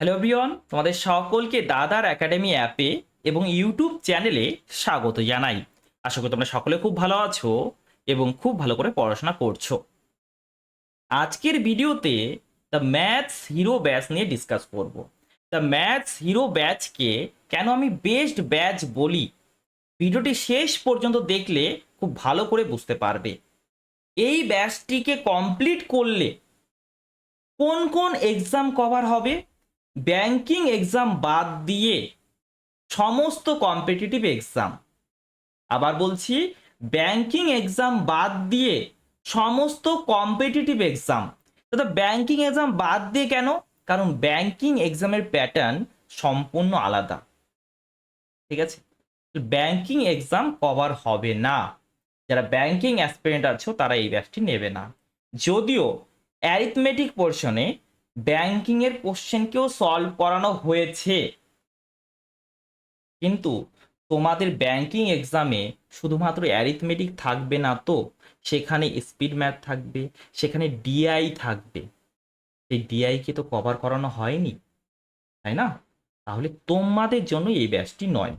Hello everyone তোমাদের সকলকে দাদার একাডেমি অ্যাপে এবং ইউটিউব চ্যানেলে স্বাগত জানাই। আশা করি তোমরা সকলে খুব ভালো আছো এবং খুব ভালো করে পড়াশোনা করছ। আজকের ভিডিওতে দ্য ম্যাথস হিরো ব্যাচ নিয়ে ডিসকাস করব। দ্য ম্যাথস হিরো ব্যাচকে কেন আমি বেস্ট ব্যাচ বলি? ভিডিওটি শেষ পর্যন্ত দেখলে খুব ভালো করে বুঝতে পারবে। এই ব্যাচটিকে কমপ্লিট করলে কোন কোন এক্সাম কভার হবে? ব্যাংকিং এক্সাম বাদ দিয়ে সমস্ত কম্পিটিটিভ এক্সাম। আবার বলছি, ব্যাংকিং এক্সাম বাদ দিয়ে সমস্ত কম্পিটিটিভ এক্সাম। দাদা ব্যাংকিং এক্সাম বাদ দিয়ে কেন? কারণ ব্যাংকিং এক্সামের প্যাটার্ন সম্পূর্ণ আলাদা। ঠিক আছে? ব্যাংকিং এক্সাম কভার হবে না। যারা ব্যাংকিং অ্যাসপিরেন্ট আছো, তারা এই ব্যাচটি নেবে না। যদিও অ্যারিথমেটিক পোর্শনে ব্যাংকিং এর কোশ্চেনকেও সলভ করানো হয়েছে। কিন্তু তোমাদের ব্যাংকিং এক্সামে শুধুমাত্র অ্যারিথমেটিক থাকবে না তো, সেখানে স্পিড ম্যাথ থাকবে, সেখানে ডিআই থাকবে। সেই ডিআইকে তো কভার করানো হয়নি, তাই না? তাহলে তোমাদের জন্য এই ব্যাচটি নয়।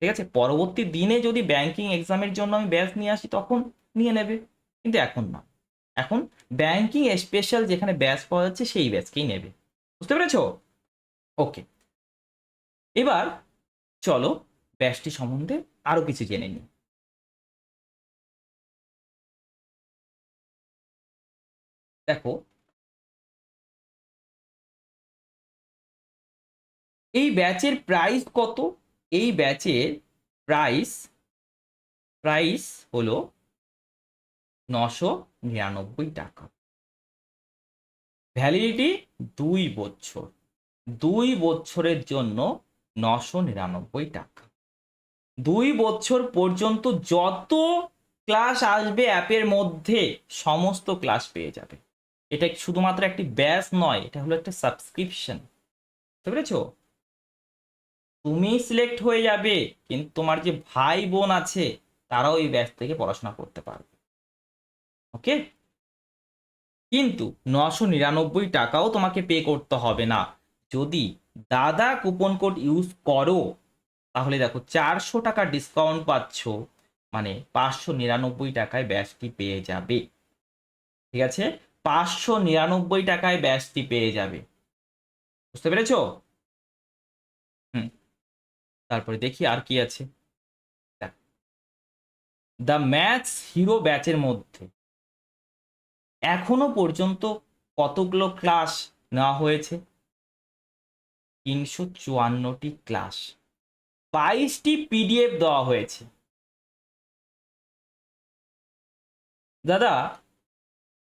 ঠিক আছে? পরবর্তী দিনে যদি ব্যাংকিং এক্সামের জন্য আমি ব্যাচ নিয়ে আসি, তখন নিয়ে নেবে। কিন্তু এখন না। এখন ব্যাংকিং স্পেশাল যেখানে ব্যাচ পাওয়া যাচ্ছে সেই ব্যাচকেই নেবে। বুঝতে পেরেছ? ওকে এবার চলো ব্যাচটি সম্বন্ধে আরও কিছু জেনে নিই। দেখো, এই ব্যাচের প্রাইস কত? এই ব্যাচের প্রাইস প্রাইস হলো নশো নিরানব্বই টাকা। ভ্যালিডিটি দুই বছর। দুই বছরের জন্য নশো নিরানব্বই টাকা। দুই বছর পর্যন্ত যত ক্লাস আসবে অ্যাপের মধ্যে সমস্ত ক্লাস পেয়ে যাবে। এটা শুধুমাত্র একটি ব্যাচ নয়, এটা হলো একটা সাবস্ক্রিপশন বুঝতে পেরেছ? তুমি সিলেক্ট হয়ে যাবে, কিন্তু তোমার যে ভাই বোন আছে, তারাও এই ব্যাচ থেকে পড়াশোনা করতে পারবে। ওকে? কিন্তু নশো নিরানব্বই টাকাও তোমাকে পে করতে হবে না। যদি দাদা কুপন কোড ইউজ করো, তাহলে দেখো চারশো টাকা ডিসকাউন্ট পাচ্ছ। মানে পাঁচশো নিরানব্বই টাকায় ব্যাচটি পেয়ে যাবে। ঠিক আছে? পাঁচশো নিরানব্বই টাকায় ব্যাসটি পেয়ে যাবে। বুঝতে পেরেছ? হুম। তারপরে দেখি আর কি আছে। দ্য ম্যাথস হিরো ব্যাচের মধ্যে এখনও পর্যন্ত কতগুলো ক্লাস নেওয়া হয়েছে? তিনশো চুয়ান্নটি ক্লাস বাইশটি পিডিএফ দেওয়া হয়েছে। দাদা,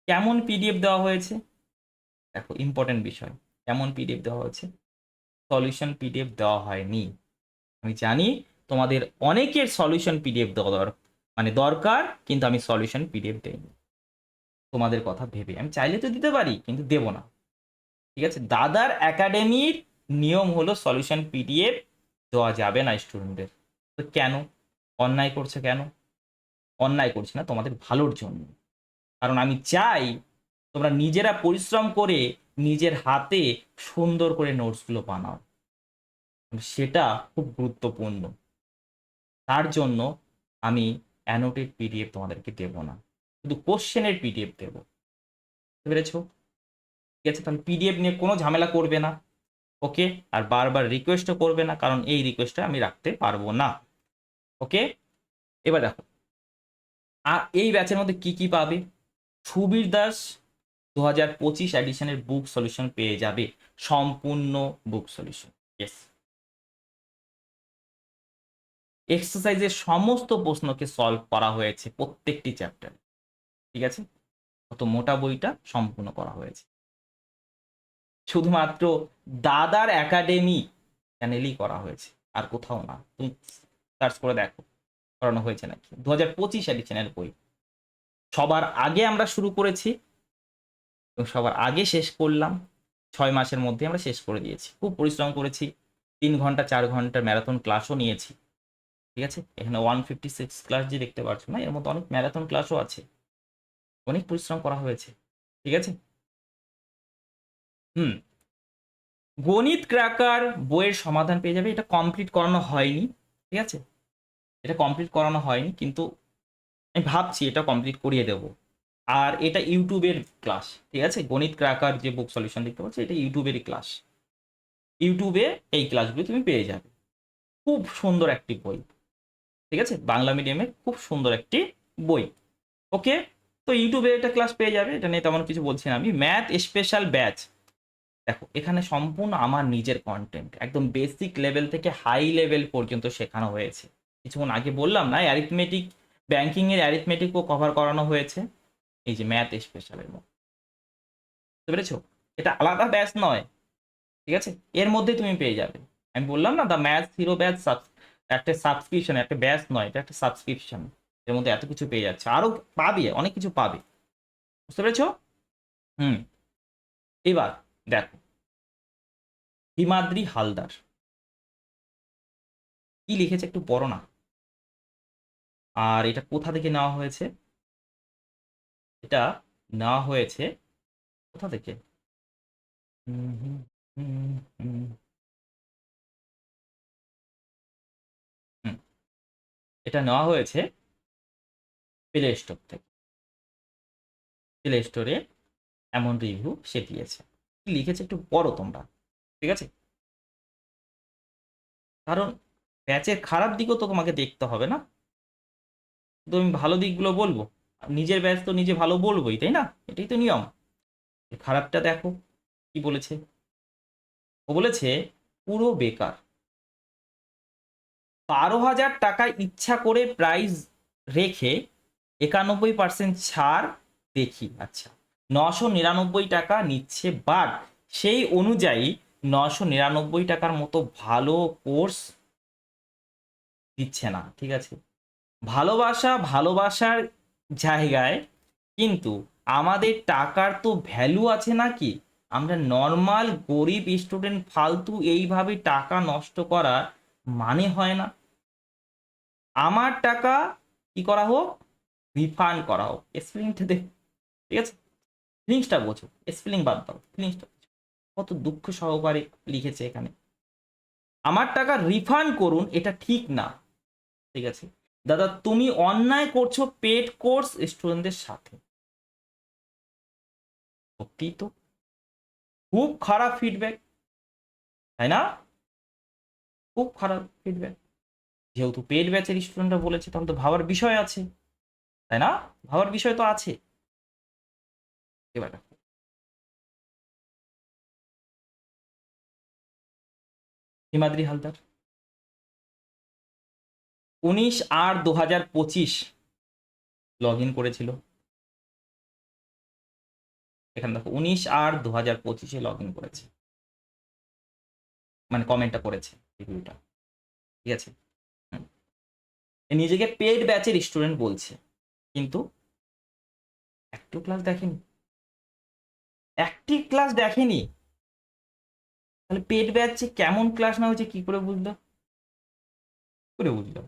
কেমন পিডিএফ দেওয়া হয়েছে? দেখো ইম্পর্টেন্ট বিষয়। কেমন পিডিএফ দেওয়া হয়েছে? সলিউশন পিডিএফ দেওয়া হয়নি। আমি জানি তোমাদের অনেকের সলিউশন পিডিএফ দেওয়া দরকার মানে দরকার, কিন্তু আমি সলিউশন পিডিএফ দেইনি। তোমাদের কথা ভেবে। আমি চাইলে তো দিতে পারি, কিন্তু দেব না। ঠিক আছে? দাদার একাডেমির নিয়ম হলো সলিউশন পিডিএফ দেওয়া যাবে না স্টুডেন্টদের। তো কেন? অন্যায় করছে কেন? অন্যায় করছে না তোমাদের ভালোর জন্য। কারণ আমি চাই তোমরা নিজেরা পরিশ্রম করে নিজের হাতে সুন্দর করে নোটসগুলো বানাও। সেটা খুব গুরুত্বপূর্ণ। তার জন্য আমি অ্যানোটেড পিডিএফ তোমাদেরকে দেব না। শুধু কোশ্চেনের পিডিএফ দেব। পেরেছ? ঠিক আছে? তাহলে পিডিএফ নিয়ে কোনো ঝামেলা করবে না। ওকে আর বারবার রিকোয়েস্টও করবে না, কারণ এই রিকোয়েস্টটা আমি রাখতে পারব না। ওকে এবার দেখো। আর এই ব্যাচের মধ্যে কি কি পাবে? সুবীর দাস দু হাজার পঁচিশ এডিশনের বুক সলিউশন পেয়ে যাবে। সম্পূর্ণ বুক সলিউশন ইয়েস এক্সারসাইজের সমস্ত প্রশ্নকে সলভ করা হয়েছে প্রত্যেকটি চ্যাপ্টারে ঠিক আছে? কত মোটা বইটা সম্পূর্ণ করা হয়েছে। শুধুমাত্র দাদার একাডেমি চ্যানেলই করা হয়েছে, আর কোথাও না। তুমি সার্চ করে দেখো, করানো হয়েছে নাকি? দু হাজার পঁচিশ এডিশনের বই। সবার আগে আমরা শুরু করেছি, এবং সবার আগে শেষ করলাম, ছয় মাসের মধ্যে আমরা শেষ করে দিয়েছি। খুব পরিশ্রম করেছি, তিন ঘণ্টা, চার ঘণ্টার ম্যারাথন ক্লাসও নিয়েছি। ঠিক আছে? এখানে ওয়ান ফিফটি সিক্স ক্লাস যে দেখতে পাচ্ছ না, এর মধ্যে অনেক ম্যারাথন ক্লাসও আছে। অনেক পরিশ্রম করা হয়েছে, ঠিক আছে? হুম। গণিত ক্র্যাকার বইয়ের সমাধান পেয়ে যাবে, এটা কমপ্লিট করানো হয়নি, ঠিক আছে? এটা কমপ্লিট করানো হয়নি, কিন্তু আমি ভাবছি এটা কমপ্লিট করিয়ে দেব। আর এটা ইউটিউবের ক্লাস ঠিক আছে? গণিত ক্র্যাকার যে বুক সলিউশন দেখতে পাচ্ছ, এটা ইউটিউবেরই ক্লাস ইউটিউবে এই ক্লাসগুলো তুমি পেয়ে যাবে। খুব সুন্দর একটি বই, ঠিক আছে? বাংলা মিডিয়ামে খুব সুন্দর একটি বই। ওকে তো ইউটিউবে একটা ক্লাস পেয়ে যাবে, এটা নিয়ে তেমন কিছু বলছি না আমি। ম্যাথ স্পেশাল ব্যাচ দেখো, এখানে সম্পূর্ণ আমার নিজের কন্টেন্ট একদম বেসিক লেভেল থেকে হাই লেভেল পর্যন্ত শেখানো হয়েছে। কিছুক্ষণ আগে বললাম না অ্যারিথমেটিক ব্যাংকিং এর অ্যারিথমেটিকও কভার করানো হয়েছে। এই যে ম্যাথ স্পেশালের মধ্যে। বুঝতে এটা আলাদা ব্যাচ নয়। ঠিক আছে? এর মধ্যে তুমি পেয়ে যাবে। আমি বললাম না দ্য ম্যাথ হিরো ব্যাচ একটা সাবস্ক্রিপশন একটা ব্যাচ নয়, এটা একটা সাবস্ক্রিপশন এর মধ্যে এত কিছু পেয়ে যাচ্ছে। আরও পাবে, অনেক কিছু পাবে। বুঝতে পেরেছ? হুম। এবার দেখো। হিমাদ্রি হালদার। কি লিখেছে একটু পড়ো না। আর এটা কোথা থেকে নেওয়া হয়েছে? এটা নেওয়া হয়েছে কোথা থেকে। এটা নেওয়া হয়েছে প্লে স্টোর থেকে। প্লে স্টোরে এমন রিভিউ সে দিয়েছে। লিখেছে একটু পড়ো তোমরা, ঠিক আছে? কারণ ব্যাচের খারাপ দিকও তো তোমাকে দেখতে হবে না। তো আমি ভালো দিকগুলো বলব। নিজের ব্যাচ তো নিজে ভালো বলবোই, তাই না? এটাই তো নিয়ম। খারাপটা দেখো, কি বলেছে? ও বলেছে, পুরো বেকার। বারো হাজার টাকা ইচ্ছা করে প্রাইস রেখে একানব্বই পার্সেন্ট ছাড় দেখি আচ্ছা। নশো নিরানব্বই টাকা নিচ্ছে বাট সেই অনুযায়ী নশো নিরানব্বই টাকার মতো ভালো কোর্স দিচ্ছে না, ঠিক আছে? ভালোবাসা ভালোবাসার জায়গায়, কিন্তু আমাদের টাকার তো ভ্যালু আছে নাকি আমরা নর্মাল গরিব স্টুডেন্ট ফালতু এইভাবে টাকা নষ্ট করার মানে হয় না। আমার টাকা কি করা হোক? রিফান্ড করা হোক। স্পেলিংটা দেখ, ঠিক আছে? ফিলিংসটা বোঝো। স্পেলিং বাদ দাও। ফিলিংসটা বোঝো। কত দুঃখ সহকারে লিখেছে এখানে। আমার টাকা রিফান্ড করুন, এটা ঠিক না। ঠিক আছে? দাদা, তুমি অন্যায় করছ পেড কোর্স স্টুডেন্টদের সাথে। সত্যি তো। খুব খারাপ ফিডব্যাক তাই না? খুব খারাপ ফিডব্যাক যেহেতু পেড ব্যাচের স্টুডেন্টরা বলেছে, তাহলে তো ভাবার বিষয় আছে। তাই না? ভাবার বিষয় তো আছে। এবার হিমাদ্রি হালদার। উনিশ আট দু হাজার পঁচিশ লগ ইন করেছিল। এখানে দেখো, উনিশ আট দু হাজার পঁচিশে লগ ইন করেছে। মানে কমেন্টটা করেছে রিভিউটা ঠিক আছে। নিজেকে পেড ব্যাচের স্টুডেন্ট বলছে। কিন্তু একটু ক্লাস দেখেনি। একটি ক্লাস দেখেনি? তাহলে পেড ব্যাচে কেমন ক্লাস না হয়েছে, কি করে বুঝলো? করে বুঝলো?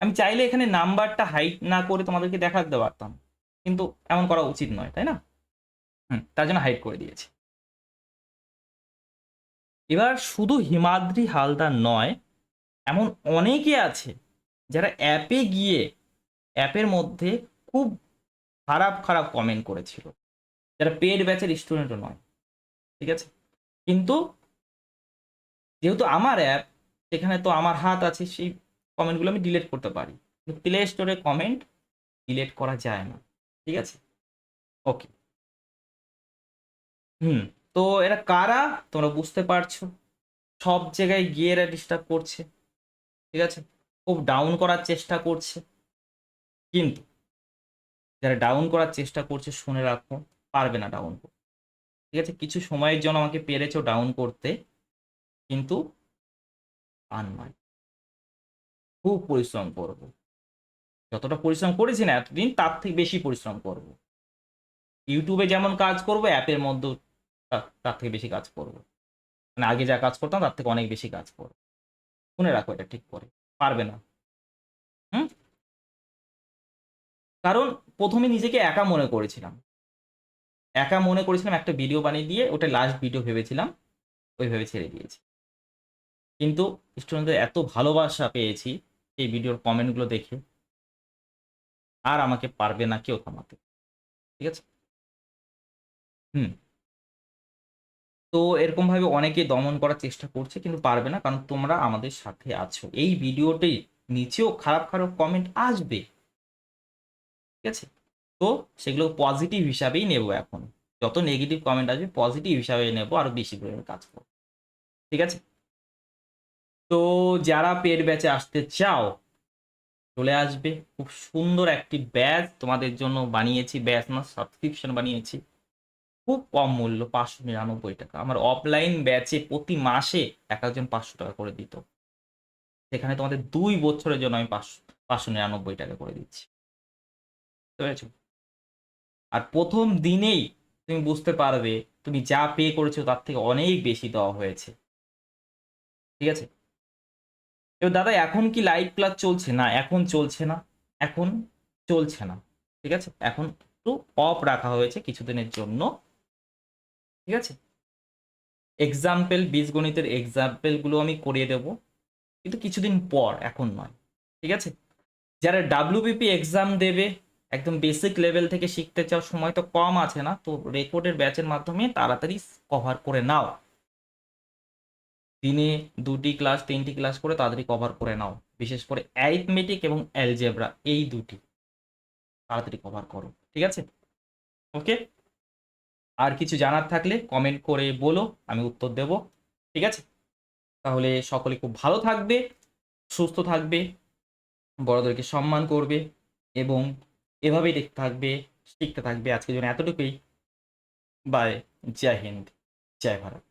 আমি চাইলে এখানে নাম্বারটা হাইট না করে তোমাদেরকে দেখা দিতে পারতাম, কিন্তু এমন করা উচিত নয়, তাই না? হুম, তার জন্য হাইট করে দিয়েছি। এবার শুধু হিমাদ্রি হালদার নয়, এমন অনেকে আছে যারা অ্যাপে গিয়ে অ্যাপের মধ্যে খুব খারাপ খারাপ কমেন্ট করেছিল। যারা পেড ব্যাচের স্টুডেন্টও নয়, ঠিক আছে? কিন্তু যেহেতু আমার অ্যাপ সেখানে তো আমার হাত আছে, সেই কমেন্টগুলো আমি ডিলিট করতে পারি। প্লে স্টোরে কমেন্ট ডিলিট করা যায় না, ঠিক আছে? ওকে হুম, তো এরা কারা? তোমরা বুঝতে পারছ। সব জায়গায় গিয়ে এরা ডিস্টার্ব করছে, ঠিক আছে? খুব ডাউন করার চেষ্টা করছে। কিন্তু যারা ডাউন করার চেষ্টা করছে, শুনে রাখো, পারবে না ডাউন করতে ঠিক আছে? কিছু সময়ের জন্য আমাকে পেরেছ ডাউন করতে, কিন্তু নয়। খুব পরিশ্রম করব। যতটা পরিশ্রম করেছি না, এতদিন তার থেকে বেশি পরিশ্রম করব। ইউটিউবে যেমন কাজ করব অ্যাপের মধ্যেও তার থেকে বেশি কাজ করব। মানে আগে যা কাজ করতাম, তার থেকে অনেক বেশি কাজ করব। শুনে রাখো এটা ঠিক করে। পারবে না। হুম? কারণ প্রথমে নিজেকে একা মনে করেছিলাম। একা মনে করেছিলাম একটা ভিডিও বানিয়ে দিয়ে ওটা লাস্ট ভিডিও ভেবেছিলাম, ওইভাবে ছেড়ে দিয়েছি। কিন্তু স্টুডেন্টদের এত ভালোবাসা পেয়েছি এই ভিডিওর কমেন্টগুলো দেখে। আর আমাকে পারবে না কেউ থামাতে। ঠিক আছে? হুম। তো এরকম ভাবে অনেকে দমন করার চেষ্টা করছে কিন্তু পারবে না কারণ তোমরা আমাদের সাথে আছো। এই ভিডিওটি নিচেও খারাপ খারাপ কমেন্ট আসবে। ঠিক আছে? তো সেগুলো পজিটিভ হিসাবেই নেব এখন। যত নেগেটিভ কমেন্ট আসবে পজিটিভ হিসাবে নেব আরও বেশি করে কাজ করব। ঠিক আছে? তো যারা পেড ব্যাচে আসতে চাও, চলে আসবে। খুব সুন্দর একটি ব্যাচ তোমাদের জন্য বানিয়েছি। ব্যাচ না সাবস্ক্রিপশন বানিয়েছি। খুব কম মূল্য, পাঁচশো নিরানব্বই টাকা। আমার অফলাইন ব্যাচে প্রতি মাসে এক একজন পাঁচশো টাকা করে দিত। সেখানে তোমাদের দুই বছরের জন্য আমি পাঁচশো পাঁচশো নিরানব্বই টাকা করে দিচ্ছি। পেরেছ? আর প্রথম দিনেই তুমি বুঝতে পারবে, তুমি যা পে করেছ তার থেকে অনেক বেশি দেওয়া হয়েছে। ঠিক আছে? এবার দাদা, এখন কি লাইভ ক্লাস চলছে? না, এখন চলছে না। এখন চলছে না। ঠিক আছে? এখন একটু অফ রাখা হয়েছে কিছুদিনের জন্য। ঠিক আছে? এক্সাম্পল বীজগণিতের এক্সাম্পলগুলো আমি করিয়ে দেব। কিন্তু কিছুদিন পর, এখন নয়। ঠিক আছে? যারা ডাব্লিউবিপি এক্সাম দেবে একদম বেসিক লেভেল থেকে শিখতে চাও, সময় তো কম আছে না, তো রেকর্ডের ব্যাচের মাধ্যমে তাড়াতাড়ি কভার করে নাও। দিনে দুটি ক্লাস তিনটি ক্লাস করে তাড়াতাড়ি কভার করে নাও। বিশেষ করে অ্যারিথমেটিক এবং অ্যালজেব্রা এই দুটি। তাড়াতাড়ি কভার করো, ঠিক আছে? ওকে আর কিছু জানার থাকলে কমেন্ট করে বলো, আমি উত্তর দেব, ঠিক আছে? তাহলে সকলে খুব ভালো থাকবে, সুস্থ থাকবে, বড়দেরকে সম্মান করবে এবং এভাবেই দেখতে থাকবে শিখতে থাকবে আজকের জন্য এতটুকুই। বাই জয় হিন্দ জয় ভারত